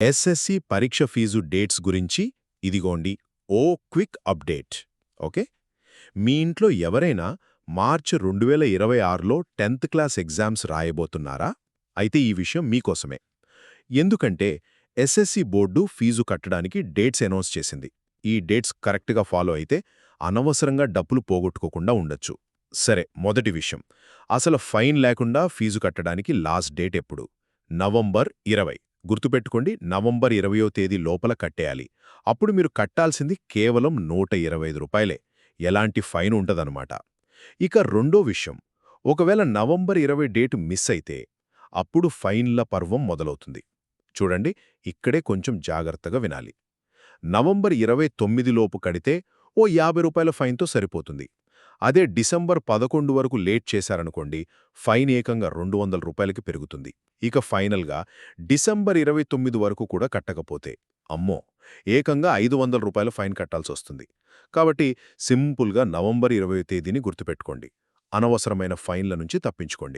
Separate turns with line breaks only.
SSC పరీక్ష fee dates గురించి ఇదిగోండి ఓ క్విక్ అప్డేట్ ఓకే? మీ ఇంట్లో ఎవరైనా మార్చ్ రెండు వేల ఇరవై ఆరులో టెన్త్ క్లాస్ ఎగ్జామ్స్ రాయబోతున్నారా? అయితే ఈ విషయం మీకోసమే. ఎందుకంటే ఎస్ఎస్సి బోర్డు ఫీజు కట్టడానికి డేట్స్ అనౌన్స్ చేసింది. ఈ డేట్స్ కరెక్ట్గా ఫాలో అయితే అనవసరంగా డబ్బులు పోగొట్టుకోకుండా ఉండొచ్చు. సరే మొదటి విషయం. అసలు ఫైన్ లేకుండా ఫీజు కట్టడానికి లాస్ట్ డేట్ ఎప్పుడు? నవంబర్ ఇరవై. గుర్తుపెట్టుకోండి నవంబర్ ఇరవయో తేదీ లోపల కట్టేయాలి. అప్పుడు మీరు కట్టాల్సింది కేవలం నూట రూపాయలే. ఎలాంటి ఫైన్ ఉండదన్నమాట ఇక రెండో విషయం ఒకవేళ నవంబర్ ఇరవై డేటు మిస్ అయితే అప్పుడు ఫైన్ల పర్వం మొదలవుతుంది. చూడండి ఇక్కడే కొంచెం జాగ్రత్తగా వినాలి. నవంబర్ ఇరవై తొమ్మిదిలోపు కడితే ఓ యాభై రూపాయల ఫైన్తో సరిపోతుంది. అదే డిసెంబర్ పదకొండు వరకు లేట్ చేశారనుకోండి ఫైన్ ఏకంగా రెండు వందల రూపాయలకి పెరుగుతుంది. ఇక ఫైనల్గా డిసెంబర్ ఇరవై తొమ్మిది వరకు కూడా కట్టకపోతే అమ్మో! ఏకంగా ఐదు వందల రూపాయల ఫైన్ కట్టాల్సి వస్తుంది కాబట్టి సింపుల్గా నవంబర్ ఇరవై తేదీని గుర్తుపెట్టుకోండి. అనవసరమైన ఫైన్ల నుంచి తప్పించుకోండి.